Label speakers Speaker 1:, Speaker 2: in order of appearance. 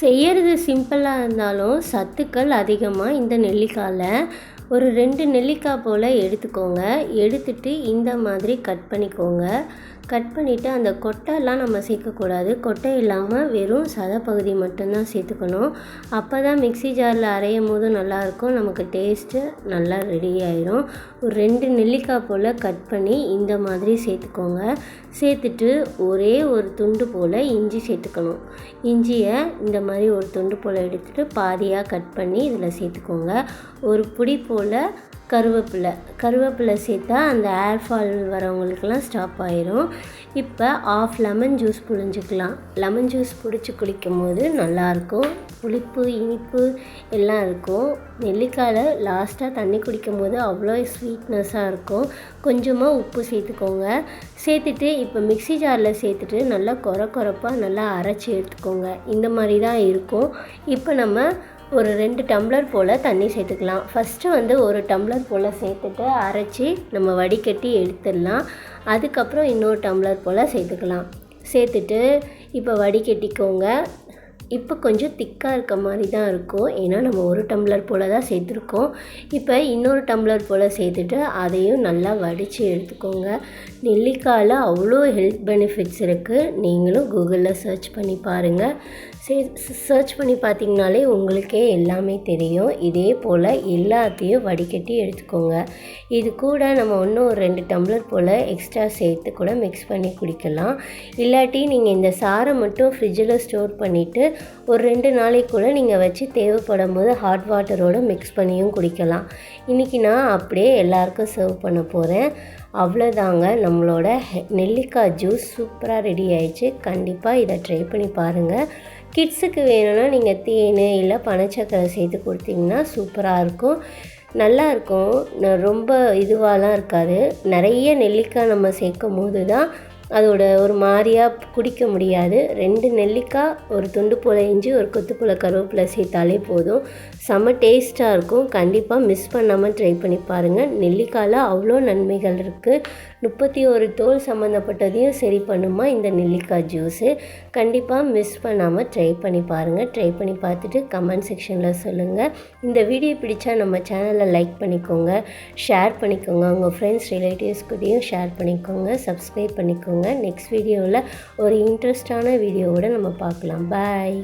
Speaker 1: செய்யறது சிம்பிளாக இருந்தாலும் சத்துக்கள் அதிகமாக இந்த நெல்லிக்காயில் ஒரு ரெண்டு நெல்லிக்காய் போல் எடுத்துக்கோங்க. எடுத்துட்டு இந்த மாதிரி கட் பண்ணிக்கோங்க. கட் பண்ணிவிட்டு அந்த கொட்டைலாம் நம்ம சேர்க்கக்கூடாது. கொட்டை இல்லாமல் வெறும் சதை பகுதி மட்டும்தான் சேர்த்துக்கணும். அப்போ தான் மிக்ஸி ஜாரில் அரையும் போது நல்லாயிருக்கும். நமக்கு டேஸ்ட்டு நல்லா ரெடி ஆயிரும். ஒரு ரெண்டு நெல்லிக்காய் போல் கட் பண்ணி இந்த மாதிரி சேர்த்துக்கோங்க. சேர்த்துட்டு ஒரே ஒரு துண்டு போல் இஞ்சி சேர்த்துக்கணும். இஞ்சியை இந்த மாதிரி ஒரு துண்டு போல் எடுத்துகிட்டு பாதியாக கட் பண்ணி இதில் சேர்த்துக்கோங்க. ஒரு புடி போல் கருவேப்பிலை. கருவேப்பிலை சேர்த்தா அந்த ஏர் ஃபால் வரவங்களுக்கெல்லாம் ஸ்டாப் ஆயிரும். இப்போ ஆஃப் லெமன் ஜூஸ் புழிஞ்சிக்கலாம். லெமன் ஜூஸ் பிடிச்சி குடிக்கும் போது நல்லாயிருக்கும். புளிப்பு இனிப்பு எல்லாம் இருக்கும். நெல்லிக்காயில் லாஸ்ட்டாக தண்ணி குடிக்கும் போது அவ்வளோ ஸ்வீட்னஸாக இருக்கும். கொஞ்சமாக உப்பு சேர்த்துக்கோங்க. சேர்த்துட்டு இப்போ மிக்ஸி ஜாரில் சேர்த்துட்டு நல்லா கொர கொரப்பாக நல்லா அரைச்சி எடுத்துக்கோங்க. இந்த மாதிரி தான் இருக்கும். இப்போ நம்ம ஒரு ரெண்டு டம்ளர் போல் தண்ணி சேர்த்துக்கலாம். ஃபஸ்ட்டு வந்து ஒரு டம்ளர் போல் சேர்த்துட்டு அரைச்சி நம்ம வடிகட்டி எடுத்துடலாம். அதுக்கப்புறம் இன்னொரு டம்ளர் போல் சேர்த்துக்கலாம். சேர்த்துட்டு இப்போ வடிகட்டிக்கோங்க. இப்போ கொஞ்சம் திக்காக இருக்க மாதிரி தான் இருக்கும். ஏன்னா நம்ம ஒரு டம்ளர் போல் தான் சேர்த்துருக்கோம். இப்போ இன்னொரு டம்ளர் போல் சேர்த்துட்டு அதையும் நல்லா வடித்து எடுத்துக்கோங்க. நெல்லிக்காயில் அவ்வளோ ஹெல்த் பெனிஃபிட்ஸ் இருக்குது நீங்களும் கூகுளில் சர்ச் பண்ணி பாருங்கள் சே சர்ச் பண்ணி பார்த்தீங்கனாலே உங்களுக்கே எல்லாமே தெரியும். இதே போல் எல்லாத்தையும் வடிகட்டி எடுத்துக்கோங்க. இது கூட நம்ம இன்னும் ஒரு ரெண்டு டம்ளர் போல் எக்ஸ்ட்ரா சேர்த்து கூட மிக்ஸ் பண்ணி குடிக்கலாம். இல்லாட்டி நீங்கள் இந்த சாரை மட்டும் ஃப்ரிட்ஜில் ஸ்டோர் பண்ணிவிட்டு ஒரு ரெண்டு நாளைக்கு கூட நீங்கள் வச்சு தேவைப்படும் போது ஹாட் வாட்டரோடு மிக்ஸ் பண்ணியும் குடிக்கலாம். இன்றைக்கி நான் அப்படியே எல்லாருக்கும் சர்வ் பண்ண போகிறேன் அவ்வளோதாங்க நம்மளோட நெல்லிக்காய் ஜூஸ் சூப்பராக ரெடி ஆயிடுச்சு. கண்டிப்பாக இதை ட்ரை பண்ணி பாருங்கள் கிட்ஸுக்கு வேணும்னா நீங்கள் தேன் இல்லை பனச்சக்கரை சேர்த்து கொடுத்தீங்கன்னா சூப்பராக இருக்கும். நல்லாயிருக்கும் ரொம்ப இதுவாலாம் இருக்காது. நிறைய நெல்லிக்காய் நம்ம சேர்க்கும் போது தான் அதோட ஒரு மாதிரியாக குடிக்க முடியாது. ரெண்டு நெல்லிக்காய் ஒரு துண்டு போல் இஞ்சி ஒரு கொத்து போல் கருவேப்பிலை சேர்த்தாலே போதும். செம்ம டேஸ்ட்டாக இருக்கும். கண்டிப்பாக மிஸ் பண்ணாமல் ட்ரை பண்ணி பாருங்கள் நெல்லிக்காயில் அவ்வளோ நன்மைகள் இருக்குது முப்பத்தி ஒரு தோல் சம்மந்தப்பட்டதையும் சரி பண்ணுமா இந்த நெல்லிக்காய் ஜூஸு கண்டிப்பாக மிஸ் பண்ணாமல் ட்ரை பண்ணி பாருங்கள் ட்ரை பண்ணி பார்த்துட்டு கமெண்ட் செக்ஷனில் சொல்லுங்கள் இந்த வீடியோ பிடிச்சா நம்ம சேனலை லைக் பண்ணிக்கோங்க. ஷேர் பண்ணிக்கோங்க. உங்கள் ஃப்ரெண்ட்ஸ் ரிலேட்டிவ்ஸ் கூடயும் ஷேர் பண்ணிக்கோங்க. சப்ஸ்கிரைப் பண்ணிக்கோங்க. நெக்ஸ்ட் வீடியோவில் ஒரு இன்ட்ரெஸ்டான வீடியோவோடு நம்ம பார்க்கலாம். பாய்